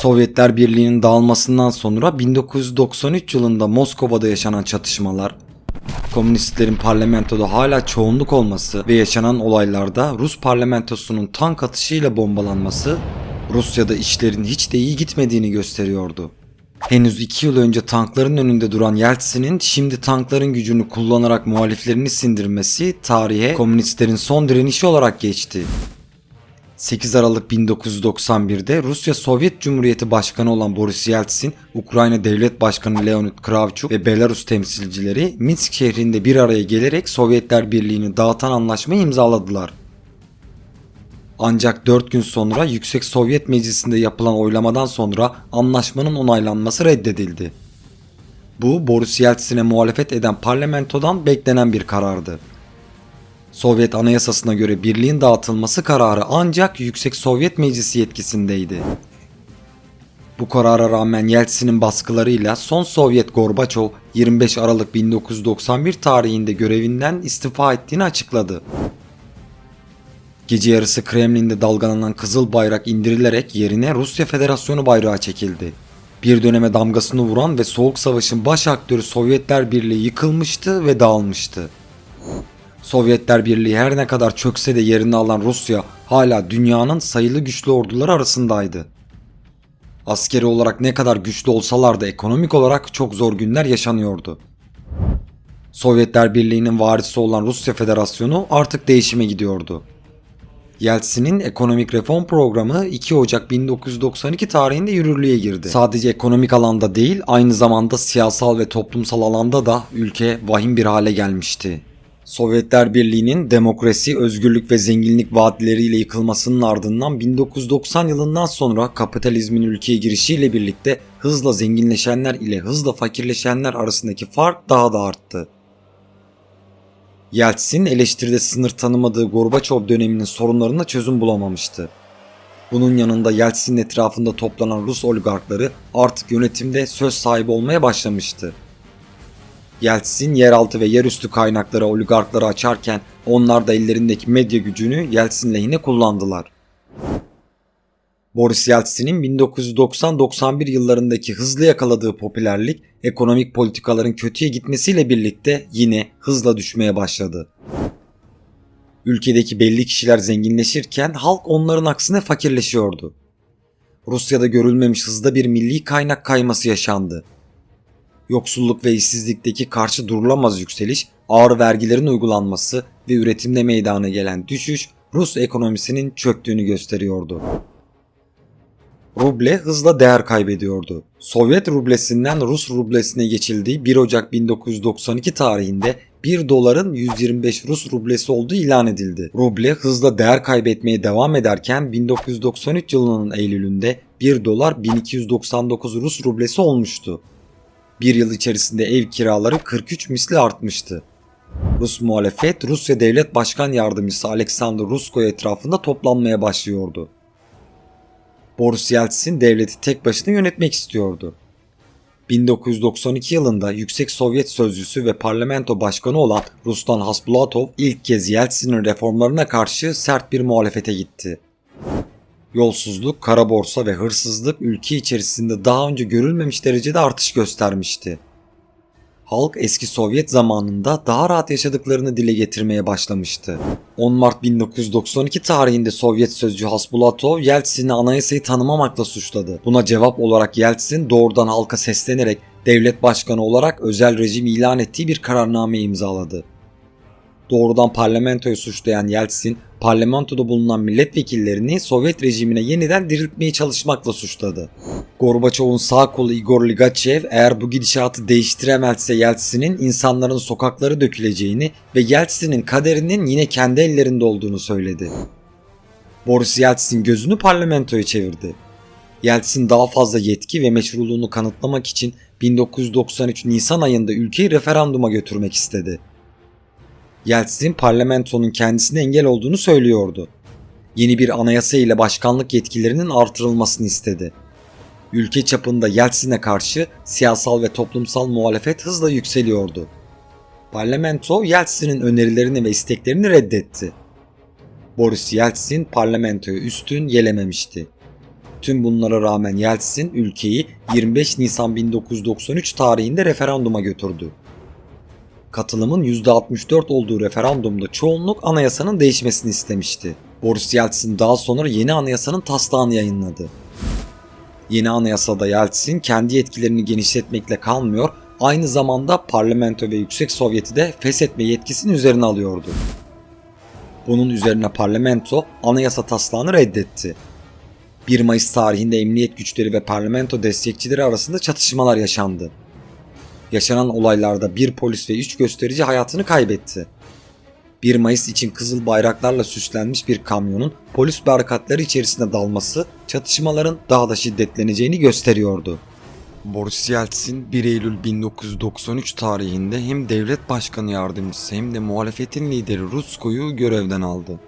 Sovyetler Birliği'nin dağılmasından sonra 1993 yılında Moskova'da yaşanan çatışmalar, komünistlerin parlamentoda hala çoğunluk olması ve yaşanan olaylarda Rus parlamentosunun tank atışıyla bombalanması Rusya'da işlerin hiç de iyi gitmediğini gösteriyordu. Henüz iki yıl önce tankların önünde duran Yeltsin'in şimdi tankların gücünü kullanarak muhaliflerini sindirmesi tarihe komünistlerin son direnişi olarak geçti. 8 Aralık 1991'de Rusya Sovyet Cumhuriyeti Başkanı olan Boris Yeltsin, Ukrayna Devlet Başkanı Leonid Kravchuk ve Belarus temsilcileri Minsk şehrinde bir araya gelerek Sovyetler Birliği'ni dağıtan anlaşmayı imzaladılar. Ancak 4 gün sonra Yüksek Sovyet Meclisi'nde yapılan oylamadan sonra anlaşmanın onaylanması reddedildi. Bu Boris Yeltsin'e muhalefet eden parlamentodan beklenen bir karardı. Sovyet Anayasası'na göre birliğin dağıtılması kararı ancak Yüksek Sovyet Meclisi yetkisindeydi. Bu karara rağmen Yeltsin'in baskılarıyla son Sovyet Gorbaçov 25 Aralık 1991 tarihinde görevinden istifa ettiğini açıkladı. Gece yarısı Kremlin'de dalgalanan kızıl bayrak indirilerek yerine Rusya Federasyonu bayrağı çekildi. Bir döneme damgasını vuran ve Soğuk Savaş'ın baş aktörü Sovyetler Birliği yıkılmıştı ve dağılmıştı. Sovyetler Birliği her ne kadar çökse de yerini alan Rusya hala dünyanın sayılı güçlü orduları arasındaydı. Askeri olarak ne kadar güçlü olsalar da ekonomik olarak çok zor günler yaşanıyordu. Sovyetler Birliği'nin varisi olan Rusya Federasyonu artık değişime gidiyordu. Yeltsin'in ekonomik reform programı 2 Ocak 1992 tarihinde yürürlüğe girdi. Sadece ekonomik alanda değil, aynı zamanda siyasal ve toplumsal alanda da ülke vahim bir hale gelmişti. Sovyetler Birliği'nin demokrasi, özgürlük ve zenginlik vaatleriyle yıkılmasının ardından 1990 yılından sonra kapitalizmin ülkeye girişiyle birlikte hızla zenginleşenler ile hızla fakirleşenler arasındaki fark daha da arttı. Yeltsin eleştiride sınır tanımadığı Gorbaçov döneminin sorunlarına çözüm bulamamıştı. Bunun yanında Yeltsin'in etrafında toplanan Rus oligarkları artık yönetimde söz sahibi olmaya başlamıştı. Yeltsin yeraltı ve yerüstü kaynakları oligarkları açarken onlar da ellerindeki medya gücünü Yeltsin lehine kullandılar. Boris Yeltsin'in 1990-91 yıllarındaki hızlı yakaladığı popülerlik ekonomik politikaların kötüye gitmesiyle birlikte yine hızla düşmeye başladı. Ülkedeki belli kişiler zenginleşirken halk onların aksine fakirleşiyordu. Rusya'da görülmemiş hızda bir milli kaynak kayması yaşandı. Yoksulluk ve işsizlikteki karşı durulamaz yükseliş, ağır vergilerin uygulanması ve üretimde meydana gelen düşüş Rus ekonomisinin çöktüğünü gösteriyordu. Ruble hızla değer kaybediyordu. Sovyet rublesinden Rus rublesine geçildiği 1 Ocak 1992 tarihinde 1 doların 125 Rus rublesi olduğu ilan edildi. Ruble hızla değer kaybetmeye devam ederken 1993 yılının Eylül'ünde 1 dolar 1299 Rus rublesi olmuştu. Bir yıl içerisinde ev kiraları 43 misli artmıştı. Rus muhalefet Rusya Devlet Başkan Yardımcısı Alexander Rusko etrafında toplanmaya başlıyordu. Boris Yeltsin devleti tek başına yönetmek istiyordu. 1992 yılında Yüksek Sovyet Sözcüsü ve Parlamento Başkanı olan Ruslan Hasbulatov ilk kez Yeltsin'in reformlarına karşı sert bir muhalefete gitti. Yolsuzluk, kara borsa ve hırsızlık ülke içerisinde daha önce görülmemiş derecede artış göstermişti. Halk eski Sovyet zamanında daha rahat yaşadıklarını dile getirmeye başlamıştı. 10 Mart 1992 tarihinde Sovyet sözcü Hasbulatov Yeltsin'i anayasayı tanımamakla suçladı. Buna cevap olarak Yeltsin doğrudan halka seslenerek devlet başkanı olarak özel rejim ilan ettiği bir kararname imzaladı doğrudan parlamentoyu suçlayan Yeltsin, parlamentoda bulunan milletvekillerini Sovyet rejimine yeniden diriltmeye çalışmakla suçladı. Gorbaçov'un sağ kolu Igor Ligachev eğer bu gidişatı değiştiremezse Yeltsin'in insanların sokakları döküleceğini ve Yeltsin'in kaderinin yine kendi ellerinde olduğunu söyledi. Boris Yeltsin gözünü parlamentoya çevirdi. Yeltsin daha fazla yetki ve meşruluğunu kanıtlamak için 1993 Nisan ayında ülkeyi referanduma götürmek istedi. Yeltsin parlamentonun kendisine engel olduğunu söylüyordu. Yeni bir anayasa ile başkanlık yetkilerinin artırılmasını istedi. Ülke çapında Yeltsin'e karşı siyasal ve toplumsal muhalefet hızla yükseliyordu. Parlamento Yeltsin'in önerilerini ve isteklerini reddetti. Boris Yeltsin parlamentoya üstün gelememişti. Tüm bunlara rağmen Yeltsin ülkeyi 25 Nisan 1993 tarihinde referanduma götürdü. Katılımın %64 olduğu referandumda çoğunluk anayasanın değişmesini istemişti. Boris Yeltsin daha sonra yeni anayasanın taslağını yayınladı. Yeni anayasada Yeltsin kendi yetkilerini genişletmekle kalmıyor, aynı zamanda parlamento ve yüksek sovyeti de feshetme yetkisini üzerine alıyordu. Bunun üzerine parlamento anayasa taslağını reddetti. 1 Mayıs tarihinde emniyet güçleri ve parlamento destekçileri arasında çatışmalar yaşandı. Yaşanan olaylarda bir polis ve 3 gösterici hayatını kaybetti. 1 Mayıs için kızıl bayraklarla süslenmiş bir kamyonun polis barikatları içerisinde dalması çatışmaların daha da şiddetleneceğini gösteriyordu. Boris Yeltsin 1 Eylül 1993 tarihinde hem devlet başkanı yardımcısı hem de muhalefetin lideri Rutskoy'u görevden aldı.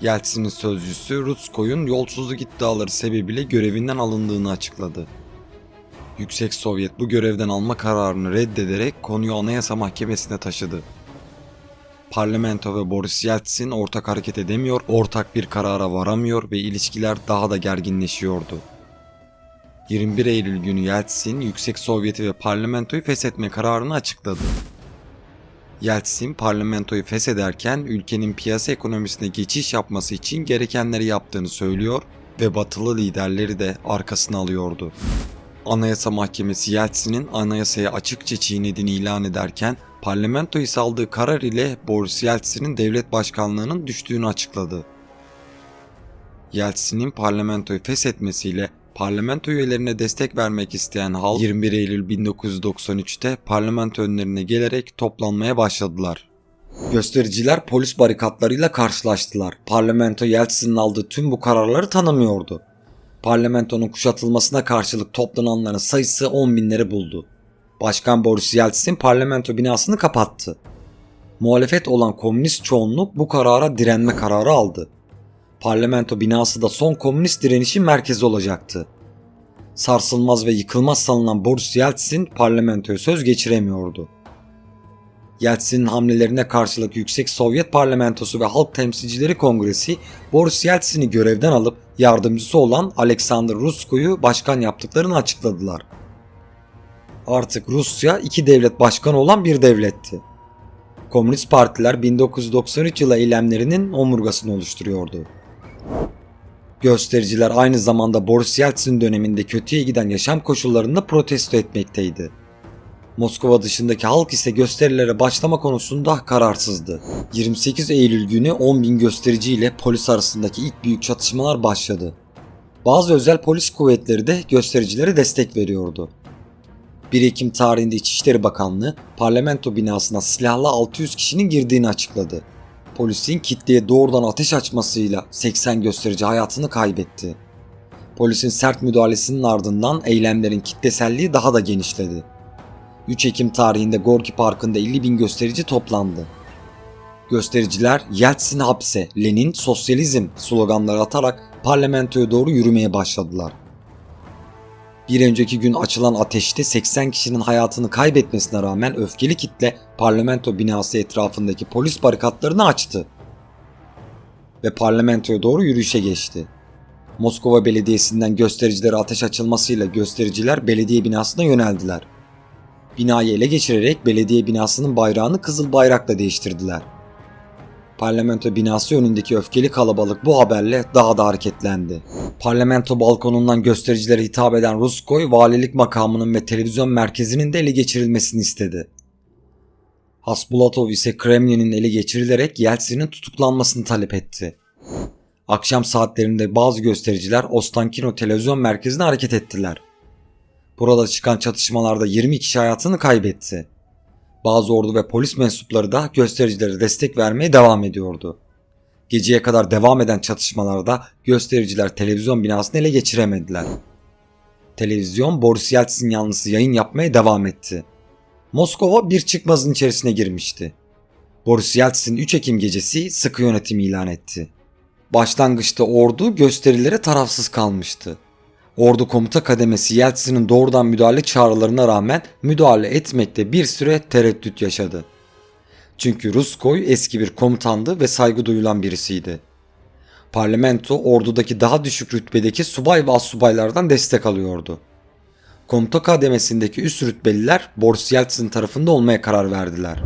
Yeltsin'in sözcüsü Rutskoy'un yolsuzluk iddiaları sebebiyle görevinden alındığını açıkladı. Yüksek Sovyet bu görevden alma kararını reddederek konuyu Anayasa Mahkemesi'ne taşıdı. Parlamento ve Boris Yeltsin ortak hareket edemiyor, ortak bir karara varamıyor ve ilişkiler daha da gerginleşiyordu. 21 Eylül günü Yeltsin, Yüksek Sovyeti ve parlamentoyu feshetme kararını açıkladı. Yeltsin parlamentoyu feshederken ülkenin piyasa ekonomisine geçiş yapması için gerekenleri yaptığını söylüyor ve batılı liderleri de arkasına alıyordu. Anayasa Mahkemesi Yeltsin'in anayasaya açıkça çiğnediğini ilan ederken parlamentoyu saldığı karar ile Boris Yeltsin'in devlet başkanlığının düştüğünü açıkladı. Yeltsin'in parlamentoyu feshetmesiyle parlamento üyelerine destek vermek isteyen halk 21 Eylül 1993'te parlamento önlerine gelerek toplanmaya başladılar. Göstericiler polis barikatlarıyla karşılaştılar. Parlamento Yeltsin'in aldığı tüm bu kararları tanımıyordu. Parlamentonun kuşatılmasına karşılık toplananların sayısı 10 binleri buldu. Başkan Boris Yeltsin parlamento binasını kapattı. Muhalefet olan komünist çoğunluk bu karara direnme kararı aldı. Parlamento binası da son komünist direnişin merkezi olacaktı. Sarsılmaz ve yıkılmaz sanılan Boris Yeltsin parlamentoya söz geçiremiyordu. Yeltsin'in hamlelerine karşılık Yüksek Sovyet Parlamentosu ve Halk Temsilcileri Kongresi Boris Yeltsin'i görevden alıp yardımcısı olan Alexander Rusko'yu başkan yaptıklarını açıkladılar. Artık Rusya iki devlet başkanı olan bir devletti. Komünist partiler 1993 yılı eylemlerinin omurgasını oluşturuyordu. Göstericiler aynı zamanda Boris Yeltsin döneminde kötüye giden yaşam koşullarında protesto etmekteydi. Moskova dışındaki halk ise gösterilere başlama konusunda kararsızdı. 28 Eylül günü 10 bin gösterici ile polis arasındaki ilk büyük çatışmalar başladı. Bazı özel polis kuvvetleri de göstericilere destek veriyordu. 1 Ekim tarihinde İçişleri Bakanlığı parlamento binasına silahlı 600 kişinin girdiğini açıkladı. Polisin kitleye doğrudan ateş açmasıyla 80 gösterici hayatını kaybetti. Polisin sert müdahalesinin ardından eylemlerin kitleselliği daha da genişledi. 3 Ekim tarihinde Gorki Parkı'nda 50 bin gösterici toplandı. Göstericiler Yeltsin hapse, Lenin sosyalizm sloganları atarak parlamentoya doğru yürümeye başladılar. Bir önceki gün açılan ateşte 80 kişinin hayatını kaybetmesine rağmen öfkeli kitle parlamento binası etrafındaki polis barikatlarını açtı. Ve parlamentoya doğru yürüyüşe geçti. Moskova Belediyesi'nden göstericilere ateş açılmasıyla göstericiler belediye binasına yöneldiler. Binayı ele geçirerek belediye binasının bayrağını kızıl bayrakla değiştirdiler. Parlamento binası önündeki öfkeli kalabalık bu haberle daha da hareketlendi. Parlamento balkonundan göstericilere hitap eden Ruskoy, valilik makamının ve televizyon merkezinin de ele geçirilmesini istedi. Hasbulatov ise Kremlin'in ele geçirilerek Yeltsin'in tutuklanmasını talep etti. Akşam saatlerinde bazı göstericiler Ostankino televizyon merkezine hareket ettiler. Burada çıkan çatışmalarda 20 kişi hayatını kaybetti. Bazı ordu ve polis mensupları da göstericilere destek vermeye devam ediyordu. Geceye kadar devam eden çatışmalarda göstericiler televizyon binasını ele geçiremediler. Televizyon Boris Yeltsin yanlısı yayın yapmaya devam etti. Moskova bir çıkmazın içerisine girmişti. Boris Yeltsin 3 Ekim gecesi sıkı yönetim ilan etti. Başlangıçta ordu gösterilere tarafsız kalmıştı. Ordu komuta kademesi Yeltsin'in doğrudan müdahale çağrılarına rağmen müdahale etmekte bir süre tereddüt yaşadı. Çünkü Ruskoy eski bir komutandı ve saygı duyulan birisiydi. Parlamento ordudaki daha düşük rütbedeki subay ve astsubaylardan destek alıyordu. Komuta kademesindeki üst rütbeliler Boris Yeltsin tarafında olmaya karar verdiler.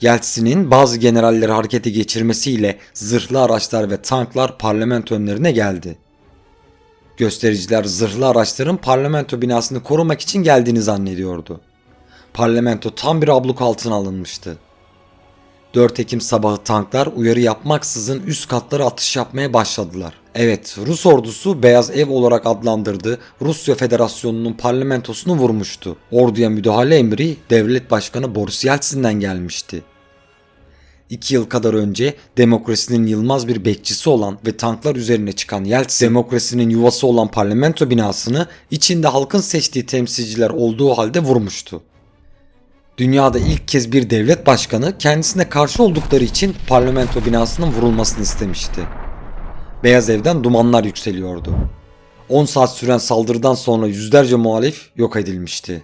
Yeltsin'in bazı generalleri harekete geçirmesiyle zırhlı araçlar ve tanklar parlamento önlerine geldi. Göstericiler zırhlı araçların parlamento binasını korumak için geldiğini zannediyordu. Parlamento tam bir abluk altına alınmıştı. 4 Ekim sabahı tanklar uyarı yapmaksızın üst katlara atış yapmaya başladılar. Evet, Rus ordusu Beyaz Ev olarak adlandırdığı Rusya Federasyonu'nun parlamentosunu vurmuştu. Orduya müdahale emri devlet başkanı Boris Yeltsin'den gelmişti. İki yıl kadar önce demokrasinin yılmaz bir bekçisi olan ve tanklar üzerine çıkan Yeltsin, demokrasinin yuvası olan parlamento binasını içinde halkın seçtiği temsilciler olduğu halde vurmuştu. Dünyada ilk kez bir devlet başkanı kendisine karşı oldukları için parlamento binasının vurulmasını istemişti. Beyaz Ev'den dumanlar yükseliyordu. 10 saat süren saldırıdan sonra yüzlerce muhalif yok edilmişti.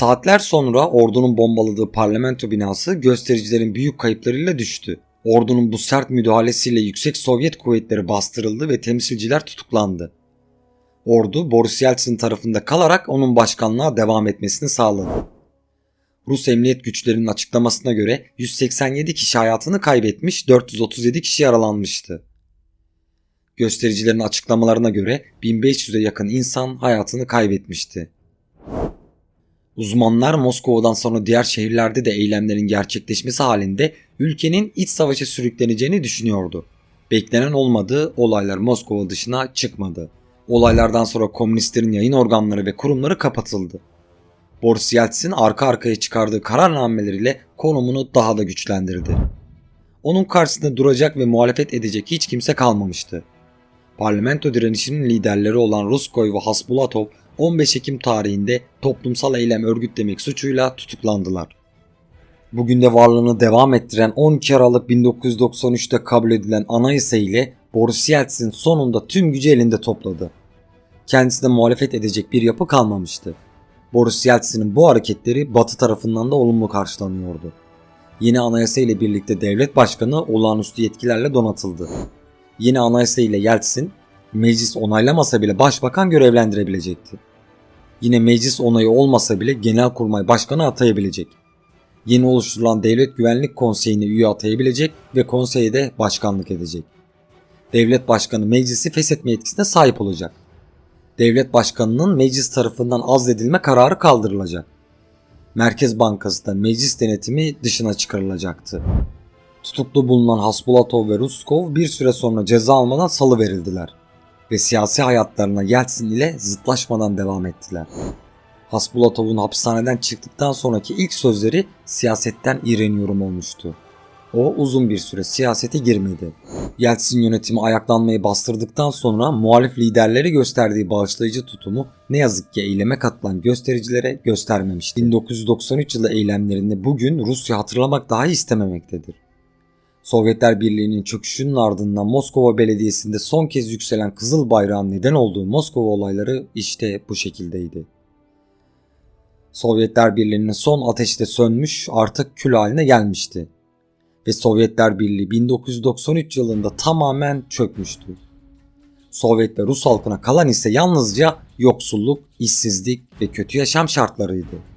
Saatler sonra ordunun bombaladığı parlamento binası göstericilerin büyük kayıplarıyla düştü. Ordunun bu sert müdahalesiyle yüksek Sovyet kuvvetleri bastırıldı ve temsilciler tutuklandı. Ordu Boris Yeltsin tarafında kalarak onun başkanlığa devam etmesini sağladı. Rus emniyet güçlerinin açıklamasına göre 187 kişi hayatını kaybetmiş, 437 kişi yaralanmıştı. Göstericilerin açıklamalarına göre 1500'e yakın insan hayatını kaybetmişti. Uzmanlar Moskova'dan sonra diğer şehirlerde de eylemlerin gerçekleşmesi halinde ülkenin iç savaşa sürükleneceğini düşünüyordu. Beklenen olmadı, olaylar Moskova dışına çıkmadı. Olaylardan sonra komünistlerin yayın organları ve kurumları kapatıldı. Boris Yeltsin arka arkaya çıkardığı kararnameleriyle konumunu daha da güçlendirdi. Onun karşısında duracak ve muhalefet edecek hiç kimse kalmamıştı. Parlamento direnişinin liderleri olan Ruskoy ve Hasbulatov 15 Ekim tarihinde toplumsal eylem örgütlemek suçuyla tutuklandılar. Bugün de varlığını devam ettiren 12 Aralık 1993'te kabul edilen anayasa ile Boris Yeltsin sonunda tüm gücü elinde topladı. Kendisine muhalefet edecek bir yapı kalmamıştı. Boris Yeltsin'in bu hareketleri Batı tarafından da olumlu karşılanıyordu. Yeni anayasa ile birlikte devlet başkanı olağanüstü yetkilerle donatıldı. Yeni anayasa ile Yeltsin, meclis onaylamasa bile başbakan görevlendirebilecekti. Yine meclis onayı olmasa bile genelkurmay başkanı atayabilecek. Yeni oluşturulan Devlet Güvenlik Konseyi'ne üye atayabilecek ve konseye de başkanlık edecek. Devlet başkanı meclisi feshetme yetkisine sahip olacak. Devlet başkanının meclis tarafından azledilme kararı kaldırılacak. Merkez Bankası da meclis denetimi dışına çıkarılacaktı. Tutuklu bulunan Hasbulatov ve Ruskov bir süre sonra ceza almadan salı verildiler ve siyasi hayatlarına Yeltsin ile zıtlaşmadan devam ettiler. Hasbulatov'un hapishaneden çıktıktan sonraki ilk sözleri siyasetten iğreniyorum olmuştu. O uzun bir süre siyasete girmedi. Yeltsin yönetimi ayaklanmayı bastırdıktan sonra muhalif liderleri gösterdiği bağışlayıcı tutumu ne yazık ki eyleme katılan göstericilere göstermemişti. 1993 yılı eylemlerini bugün Rusya hatırlamak dahi istememektedir. Sovyetler Birliği'nin çöküşünün ardından Moskova Belediyesi'nde son kez yükselen kızıl bayrağın neden olduğu Moskova olayları işte bu şekildeydi. Sovyetler Birliği'nin son ateşte sönmüş artık kül haline gelmişti. Ve Sovyetler Birliği 1993 yılında tamamen çökmüştü. Sovyet ve Rus halkına kalan ise yalnızca yoksulluk, işsizlik ve kötü yaşam şartlarıydı.